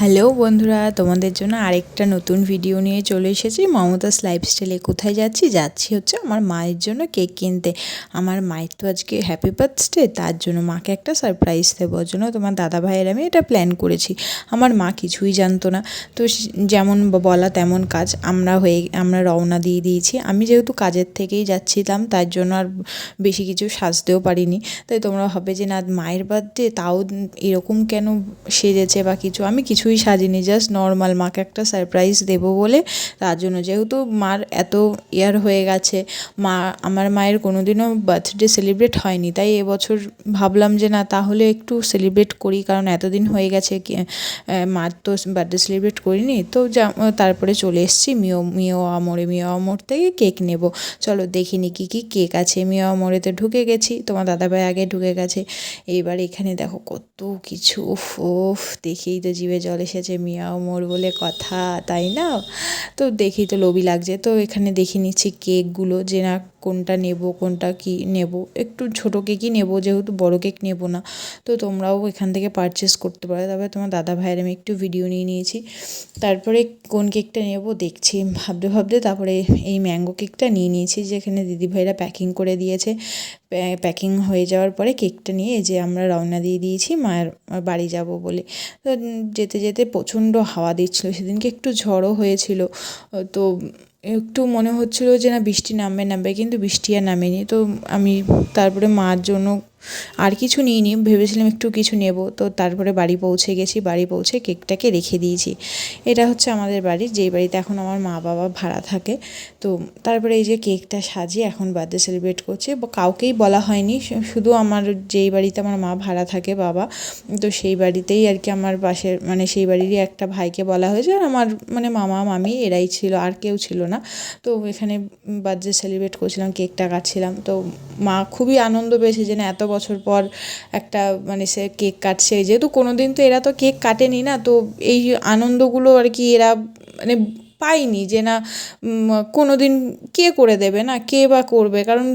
Hello বন্ধুরা, তোমাদের জন্য আরেকটা নতুন ভিডিও নিয়ে চলে এসেছি। মমতাস লাইফস্টাইলে কোথায় যাচ্ছি? যাচ্ছি হচ্ছে আমার মায়ের জন্য কেক কিনতে। আমার মায়ের তো আজকে হ্যাপি বার্থডে তার জন্য মাকে একটা সারপ্রাইজ দেওয়ার জন্য তোমার দাদা ভাইয়ের আমি এটা প্ল্যান করেছি। আমার মা কিছুই জানতো না। তো যেমন বলা তেমন কাজ আমরা হয়ে, আমরা রওনা দিয়ে দিয়েছি। আমি যেহেতু কাজের থেকেই যাচ্ছিলাম, তার জন্য আর বেশি কিছু সাজতেও পারিনি। তাই তোমরা হবে যে, না, মায়ের বার্থডে তাও এরকম কেন সেজেছে বা কিছু? আমি কিছুই সাজিনি জাস্ট নর্মাল মাকে একটা সারপ্রাইজ দেবো বলে। তার জন্য যেহেতু মার এত ইয়ার হয়ে গেছে, মা, আমার মায়ের কোনো দিনও বার্থডে সেলিব্রেট হয়নি। তাই এবছর ভাবলাম যে না, তাহলে একটু সেলিব্রেট করি, কারণ এতদিন হয়ে গেছে মার তো বার্থডে সেলিব্রেট করিনি। তো যা, তারপরে চলে এসেছি, মিও মিও আমরে, মিও আমর থেকে কেক নেব। চলো দেখিনি কী কী কেক আছে। মিও আমরেতে ঢুকে গেছি, তোমার দাদাভাই আগে ঢুকে গেছে। এইবার এখানে দেখো কত কিছু, উফ উফ, দেখেই তো জিভে জল এসেছে মিয়াও মোর বলে কথা, তাই না? তো দেখি তো লোভই লাগছে। তো এখানে দেখে নিচ্ছি কেকগুলো যে না কোনটা নেব, কোনটা কি নেব? একটু ছোটো কেকই নেব, যেহেতু বড় কেক নেব না। তো তোমরাও এখান থেকে পারচেস করতে পারো। তারপরে তোমার দাদা ভাইয়ের আমি একটু ভিডিও নিয়ে নিয়েছি। তারপরে কোন কেকটা নেব দেখছি, ভাবতে ভাবতে তারপরে এই ম্যাঙ্গো কেকটা নিয়ে নিয়েছি, যেখানে দিদিভাইরা প্যাকিং করে দিয়েছে। প্যাকিং হয়ে যাওয়ার পরে কেকটা নিয়ে যে আমরা রওনা দিয়ে দিয়েছি, মায়ের বাড়ি যাব বলে। তো যেতে যেতে প্রচণ্ড হাওয়া দিচ্ছিল। সেদিনকে একটু ঝড়ও হয়েছিল। তো একটু মনে হচ্ছিল যে না বৃষ্টি নামবে নামবে, কিন্তু বৃষ্টি আর নামেনি। তো আমি তারপরে মার জন্য আর কিছু নিইনি, ভেবেছিলাম একটু কিছু নেব। তো তারপরে বাড়ি পৌঁছে গেছি, বাড়ি পৌঁছে কেকটাকে রেখে দিয়েছি। এটা হচ্ছে আমাদের বাড়ি, যেই বাড়িতে এখন আমার মা বাবা ভাড়া থাকে। তো তারপরে এই যে কেকটা সাজিয়ে এখন বার্থডে সেলিব্রেট করছি। কাউকেই বলা হয়নি শুধু আমার যেই বাড়িতে আমার মা ভাড়া থাকে বাবা, তো সেই বাড়িতেই আর কি আমার পাশের মানে সেই বাড়িরই একটা ভাইকে বলা হয়েছে। আর আমার মানে মামা, মামি এরাই ছিল, আর কেউ ছিল না। তো এখানে বার্থডে সেলিব্রেট করছিলাম, কেকটা কাটছিলাম। তো মা খুবই আনন্দ পেয়েছে যে এত বছর পর একটা মানে সে কেক কাটছে। যেহেতু কোনো দিন তো এরা তো কেক কাটেনি না, তো এই আনন্দগুলো আর কি এরা মানে পাইনি যে না কোনো দিন কে করে দেবে না? কে বা করবে? কারণ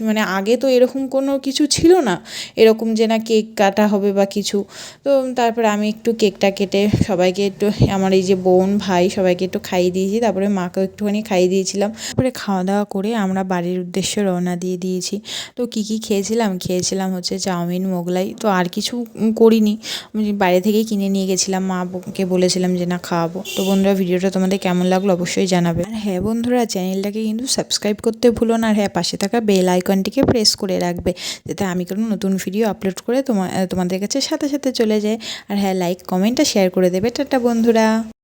মানে আগে তো এরকম কোনো কিছু ছিল না। এরকম যে না কেক কাটা হবে বা কিছু। তো তারপরে আমি একটু কেকটা কেটে সবাইকে একটু, আমার এই যে বোন, ভাই, সবাইকে একটু খাইয়ে দিয়েছি। তারপরে মাকেও একটুখানি খাইয়ে দিয়েছিলাম। তারপরে খাওয়া দাওয়া করে আমরা বাড়ির উদ্দেশ্যে রওনা দিয়ে দিয়েছি। তো কী কী খেয়েছিলাম? খেয়েছিলাম হচ্ছে চাউমিন, মোগলাই। তো আর কিছু করিনি। আমি বাইরে থেকেই কিনে নিয়ে গেছিলাম। মাকে বলেছিলাম যে না খাওয়াবো। তো বন্ধুরা, ভিডিওটা তোমাদের কেমন লাগল অবশ্যই জানাবে। আর হ্যাঁ বন্ধুরা, চ্যানেলটাকে কিন্তু সাবস্ক্রাইব করতে ভুলো না। আর হ্যাঁ পাশে থাকা বেল আইকনটিকে প্রেস করে রাখবে, যাতে আমি কোনো নতুন ভিডিও আপলোড করে তোমাদের কাছে সাথে সাথে চলে যায় আর হ্যাঁ লাইক কমেন্ট আর শেয়ার করে দেবে। টাটা, বন্ধুরা।